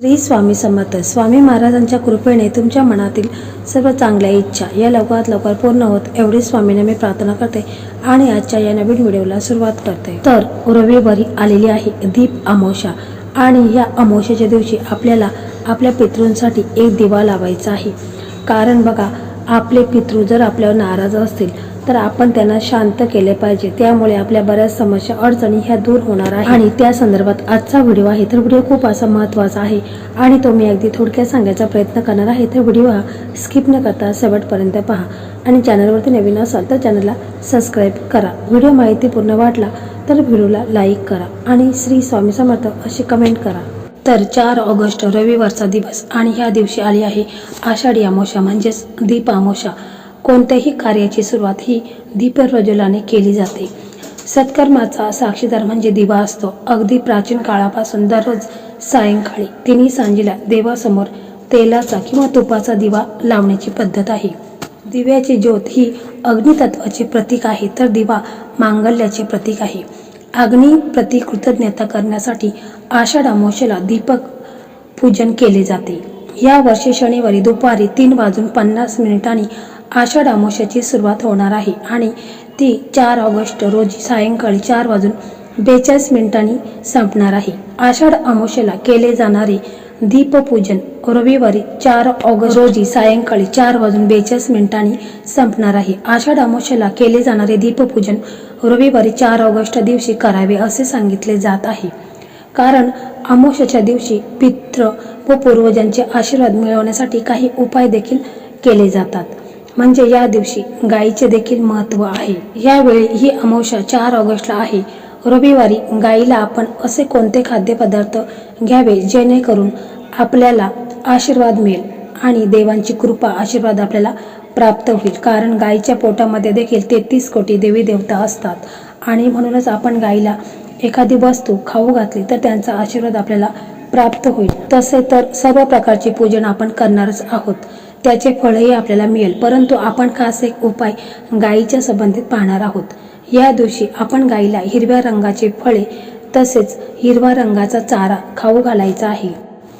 श्री स्वामी समर्थ. स्वामी महाराजांच्या कृपेने तुमच्या मनातील सर्व चांगल्या इच्छा या लवकरात लवकर पूर्ण होत एवढी स्वामीने मी प्रार्थना करते आणि आजच्या या नवीन व्हिडिओला सुरुवात करते. तर रविवारी आलेली आहे दीप अमावस्या आणि या अमावस्याच्या दिवशी आपल्याला आपल्या पितृंसाठी एक दिवा लावायचा आहे. कारण बघा आपले पितृ जर आपल्यावर नाराज असतील तर आपण त्यांना शांत केले पाहिजे. त्यामुळे आपल्या बऱ्याच समस्या अडचणी ह्या दूर होणार आहे आणि त्या संदर्भात आजचा व्हिडिओ आहे तर व्हिडिओ खूप असा महत्त्वाचा आहे. आणि तो मी अगदी थोडक्यात सांगायचा प्रयत्न करणार आहे. तर व्हिडिओ हा स्किप न करता शेवटपर्यंत पहा. आणि चॅनलवरती नवीन असाल तर चॅनलला सबस्क्राईब करा. व्हिडिओ माहितीपूर्ण वाटला तर व्हिडिओला लाईक करा. आणि श्री स्वामी समर्थ अशी कमेंट करा. तर चार ऑगस्ट रविवारचा दिवस आणि ह्या दिवशी आली आहे आषाढी अमावस्या म्हणजेच दीप अमावस्या कोणत्याही कार्याची सुरुवात ही दीपप्रज्वलाने केली जाते. सत्कर्माचा साक्षीदार म्हणजे दिवा असतो. अगदी प्राचीन काळापासून दररोज सायंकाळी तिन्ही सांजेला देवासमोर तेलाचा किंवा तुपाचा दिवा लावण्याची पद्धत आहे. दिव्याची ज्योत ही अग्नितत्वाचे प्रतीक आहे तर दिवा मांगल्याचे प्रतीक आहे. अग्नी प्रती कृतज्ञता करण्यासाठी आषाढ अमोशेला दीपक पूजन केले जाते. या वर्षी शनिवारी दुपारी तीन वाजून पन्नास मिनिटांनी आषाढ अमावस्याची सुरुवात होणार आहे आणि ती चार ऑगस्ट रोजी सायंकाळी चार वाजून बेचाळीस मिनिटांनी संपणार आहे. आषाढ अमावस्येला केले जाणारे दीपपूजन रविवारी चार ऑगस्ट रोजी सायंकाळी चार वाजून बेचाळीस मिनिटांनी संपणार आहे. आषाढ अमावस्येला केले जाणारे दीपपूजन रविवारी चार ऑगस्ट दिवशी करावे असे सांगितले जात आहे. कारण अमावस्याच्या दिवशी पित्र व पूर्वजांचे आशीर्वाद मिळवण्यासाठी काही उपाय देखील केले जातात. म्हणजे या दिवशी गायीचे देखील महत्त्व आहे. यावेळी ही अमावस्या चार ऑगस्टला आहे. रविवारी गायीला आपण असे कोणते खाद्यपदार्थ घ्यावे जेणेकरून आपल्याला आशीर्वाद मिळेल आणि देवांची कृपा आशीर्वाद आपल्याला प्राप्त होईल? कारण गायीच्या पोटामध्ये देखील तेहतीस कोटी देवी देवता असतात आणि म्हणूनच आपण गायीला एखादी वस्तू खाऊ घातली तर त्यांचा आशीर्वाद आपल्याला प्राप्त होईल. तसे तर सर्व प्रकारचे पूजन आपण करणारच आहोत. त्याचे फळही आपल्याला मिळेल. परंतु आपण खास एक उपाय गायीच्या संबंधित पाहणार आहोत. या दिवशी आपण गायीला हिरव्या रंगाचे फळे तसेच हिरवा रंगाचा चारा खाऊ घालायचा आहे.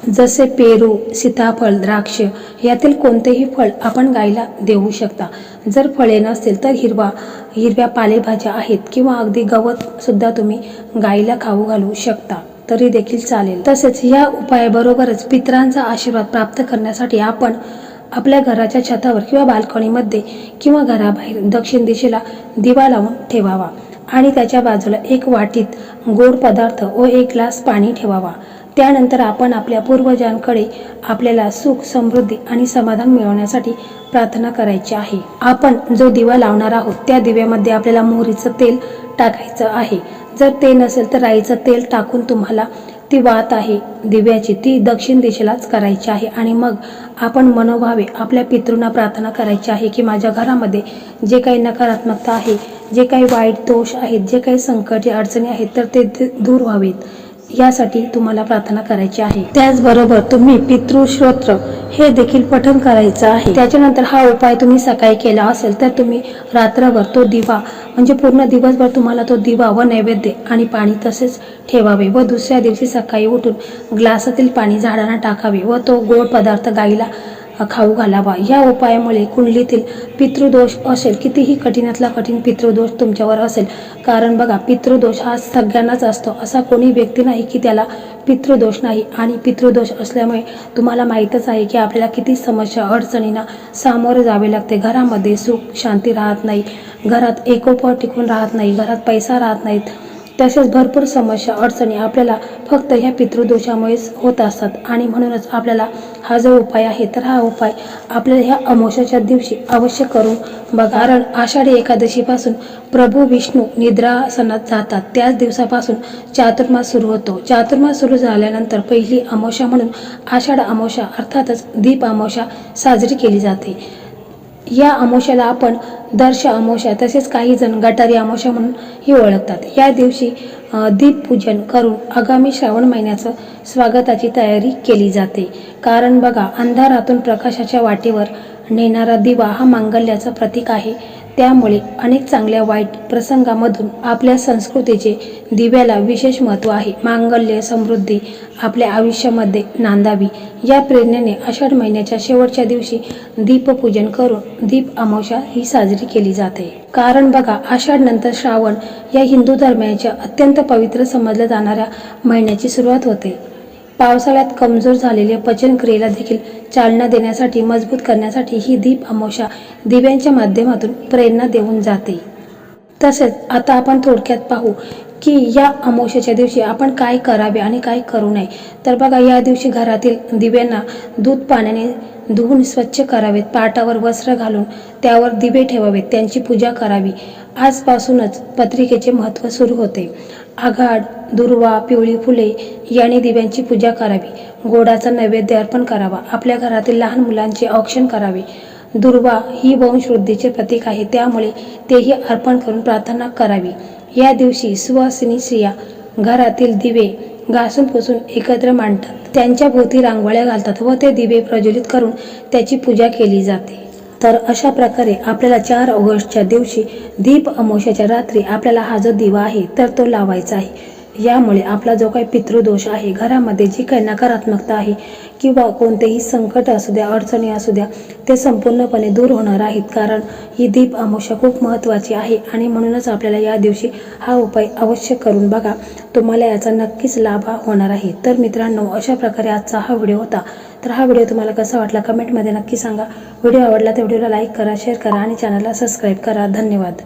जसे पेरू सीताफळ द्राक्ष यातील कोणतेही फळ आपण गायीला देऊ शकता. जर फळे नसतील तर हिरवा हिरव्या पालेभाज्या आहेत किंवा अगदी गवत सुद्धा तुम्ही गायीला खाऊ घालू शकता. तरी देखील चालेल. तसेच या उपायाबरोबरच पितरांचा आशीर्वाद प्राप्त करण्यासाठी आपण आपल्या घराच्या छतावर किंवा बाल्कनीमध्ये किंवा घराबाहेर दक्षिण दिशेला दिवा लावून ठेवावा. आणि त्याच्या बाजूला एक वाटीत गोड पदार्थ व एक ग्लास पाणी ठेवावा. त्यानंतर आपण आपल्या पूर्वजांकडे आपल्याला सुख समृद्धी आणि समाधान मिळवण्यासाठी प्रार्थना करायची आहे. आपण जो दिवा लावणार आहोत त्या दिव्यामध्ये आपल्याला मोहरीचं तेल टाकायचं आहे. जर ते नसेल तर राईचं तेल टाकून तुम्हाला ती वात आहे दिव्याची ती दक्षिण दिशेलाच करायची आहे. आणि मग आपण मनोभावे आपल्या पितृंना प्रार्थना करायची आहे की माझ्या घरामध्ये जे काही नकारात्मकता आहे जे काही वाईट दोष आहेत जे काही संकटे अडचणी आहेत तर ते ते दूर व्हावेत. यासाठी तुम्हाला प्रार्थना करायची आहे. त्याचबरोबर तुम्ही पितृश्रोत्र हे देखील पठण करायचं आहे. त्याच्यानंतर हा उपाय तुम्ही सकाळी केला असेल तर तुम्ही रात्रभर तो दिवा म्हणजे पूर्ण दिवसभर तुम्हाला तो दिवा व नैवेद्य आणि पाणी तसेच ठेवावे व दुसऱ्या दिवशी सकाळी उठून ग्लासातील पाणी झाडांना टाकावे व तो गोड पदार्थ गाईला खाऊ घालावा. या उपायामुळे कुंडलीतील पितृदोष असेल कितीही कठीणातला कठीण पितृदोष तुमच्यावर असेल. कारण बघा पितृदोष हा सगळ्यांनाच असतो. असा कोणी व्यक्ती नाही की त्याला पितृदोष नाही. आणि पितृदोष असल्यामुळे तुम्हाला माहीतच आहे की आपल्याला किती समस्या अडचणींना सामोरे जावे लागते. घरामध्ये सुख शांती राहत नाही. घरात एकोपा टिकून राहत नाही. घरात पैसा राहत नाहीत. तसेच भरपूर समस्या अडचणी आपल्याला फक्त ह्या पितृदोषामुळेच होत असतात. आणि म्हणूनच आपल्याला हा जो उपाय आहे तर हा उपाय आपल्याला ह्या अमोशाच्या दिवशी अवश्य करून बघा. कारण आषाढी एकादशीपासून प्रभू विष्णू निद्रासनात जातात. त्याच दिवसापासून चातुर्मास सुरू होतो. चातुर्मास सुरू झाल्यानंतर पहिली अमोशा म्हणून आषाढ अमोशा अर्थातच दीप अमोशा साजरी केली जाते. या अमावस्याला आपण दर्श अमावस्या तसेच काही जण गटारी अमावस्या म्हणून ही ओळखतात. या दिवशी दीपपूजन करून आगामी श्रावण महिन्याचं स्वागताची तयारी केली जाते. कारण बघा अंधारातून प्रकाशाच्या वाटेवर नेणारा दिवा हा मांगल्याचं प्रतीक आहे. त्यामुळे अनेक चांगल्या वाईट प्रसंगामधून आपल्या संस्कृतीचे दिव्याला विशेष महत्त्व आहे. मांगल्य समृद्धी आपल्या आयुष्यामध्ये नांदावी. या प्रेरणेने आषाढ महिन्याच्या शेवटच्या दिवशी दीपपूजन करून दीप अमावस्या ही साजरी केली जाते. कारण बघा आषाढ नंतर श्रावण या हिंदू धर्माच्या अत्यंत पवित्र समजल्या जाणाऱ्या महिन्याची सुरुवात होते. पावसाळ्यात कमजोर झालेल्या पचनक्रियेला देखील चालना देण्यासाठी मजबूत करण्यासाठी ही दीप अमोशा दिव्यांच्या माध्यमातून प्रेरणा देऊन जाते. तसेच आता आपण थोडक्यात पाहू की या अमावस्येच्या दिवशी आपण काय करावे आणि काय करू नये. तर बघा या दिवशी घरातील दिव्यांना दूध पाण्याने धुवून स्वच्छ करावेत. पाटावर वस्त्र घालून त्यावर दिवे ठेवावेत. त्यांची पूजा करावी. आजपासूनच पत्रिकेचे महत्त्व सुरू होते. आघाड दुर्वा पिवळी फुले याने दिव्यांची पूजा करावी. गोडाचा नैवेद्य अर्पण करावा. आपल्या घरातील लहान मुलांचे औक्षण करावे. दुर्वा ही वंशवृद्धीचे प्रतीक आहे. त्यामुळे तेही अर्पण करून प्रार्थना करावी. या दिवशी सुवासिनी स्त्रिया घरातील दिवे घासून पुसून एकत्र मांडतात. त्यांच्या भोवती रांगोळ्या घालतात व ते दिवे प्रज्वलित करून त्याची पूजा केली जाते. तर अशा प्रकारे आपल्याला चार ऑगस्टच्या दिवशी दीप अमोशाच्या रात्री आपल्याला हा जो दिवा आहे तर तो लावायचा आहे. यामुळे आपला जो काही पितृदोष आहे घरामध्ये जी काही नकारात्मकता आहे किंवा कोणतेही संकट असू द्या अडचणी असू द्या ते संपूर्णपणे दूर होणार आहेत. कारण ही दीप अमावस्या खूप महत्त्वाची आहे आणि म्हणूनच आपल्याला या दिवशी हा उपाय अवश्य करून बघा. तुम्हाला याचा नक्कीच लाभ होणार आहे. तर मित्रांनो अशा प्रकारे आजचा हा व्हिडिओ होता. तर हा व्हिडिओ तुम्हाला कसा वाटला कमेंटमध्ये नक्की सांगा. व्हिडिओ आवडला तर व्हिडिओला लाईक करा शेअर करा आणि चॅनलला सबस्क्राईब करा. धन्यवाद.